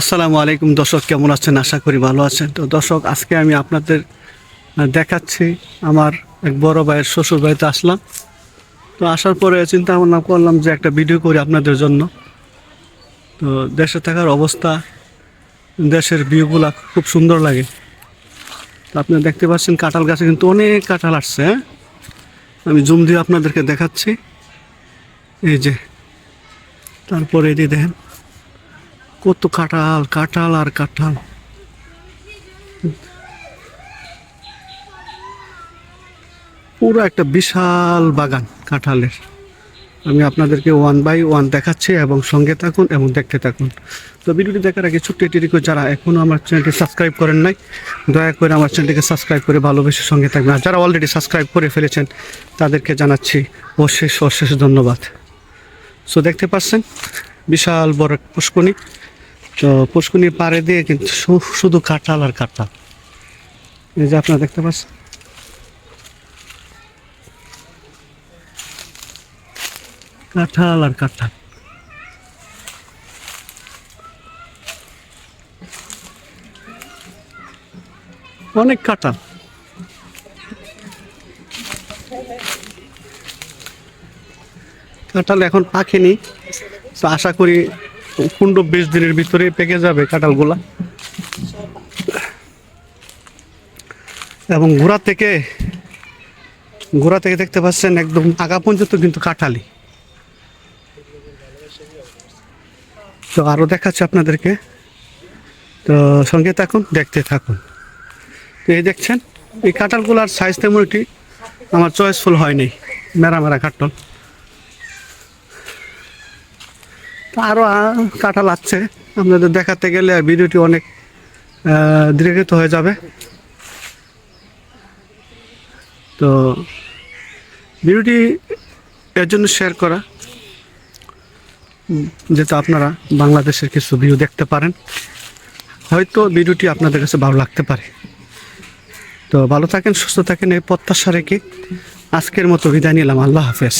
আসসালামু আলাইকুম। দর্শক, কেমন আছেন? আশা করি ভালো আছেন। তো দর্শক, আজকে আমি আপনাদের দেখাচ্ছি আমার এক বড় ভাইয়ের শ্বশুর বাড়িতে আসলাম। তো আসার পরে চিন্তা ভাবনা করলাম যে একটা ভিডিও করি আপনাদের জন্য। তো দেশে থাকার অবস্থা, দেশের ভিউগুলা খুব সুন্দর লাগে। তো আপনারা দেখতে পাচ্ছেন, কাঁঠাল গাছে কিন্তু অনেক কাঁঠাল আসছে হ্যাঁ? আমি জুম দিয়ে আপনাদেরকে দেখাচ্ছি। এই যে, তারপরে যে দেখেন। কত কাঁঠাল কাঁঠাল আর কাঁঠাল। পুরো একটা বিশাল বাগান কাঁঠালের। আমি আপনাদেরকে ওয়ান বাই ওয়ান দেখাচ্ছি এবং সঙ্গে থাকুন এবং দেখতে থাকুন। তো ভিডিওটি দেখার আগে ছোট্ট একটি রিকোয়েস্ট যারা এখনও আমার চ্যানেলটি সাবস্ক্রাইব করেন নাই, দয়া করে আমার চ্যানেলটিকে সাবস্ক্রাইব করে ভালোবেসে সঙ্গে থাকবেন। আর যারা অলরেডি সাবস্ক্রাইব করে ফেলেছেন, তাদেরকে জানাচ্ছি অশেষ অশেষ ধন্যবাদ। সো দেখতে পাচ্ছেন, বিশাল বড় এক পুষ্কনি তো পুষ্কনির পাড়ে দিয়ে কিন্তু শুধু কাঁঠাল আর কাঁঠাল। এই যে আপনারা দেখতে পাচ্ছেন। কাঁঠাল আর কাঁঠাল। অনেক কাঁঠাল। কাঁঠাল এখন পাকেনি। তো আশা করি পনেরো বিশ দিনের ভিতরে পেকে যাবে কাঁঠালগুলা। এবং গোড়া থেকে গোড়া থেকে দেখতে পাচ্ছেন একদম আগা পর্যন্ত কিন্তু কাঁঠালি। তো আরও দেখাচ্ছি আপনাদেরকে। তো সঙ্গে থাকুন, দেখতে থাকুন। তো এই দেখছেন, এই কাঁঠালগুলার সাইজ তেমন একটি আমার চয়েসফুল হয়নি মেরা মেরা কাঁঠাল তো আরও কাঁঠাল আছে আপনাদের দেখাতে গেলে ভিডিওটি অনেক দীর্ঘিত হয়ে যাবে। তো, ভিডিওটি এর জন্য শেয়ার করা। যাতে আপনারা বাংলাদেশের কিছু ভিউ দেখতে পারেন, হয়তো ভিডিওটি আপনাদের কাছে ভালো লাগতে পারে। তো, ভালো থাকেন, সুস্থ থাকেন, এই প্রত্যাশা রেখে আজকের মতো বিদায় নিলাম। আল্লাহ হাফেজ।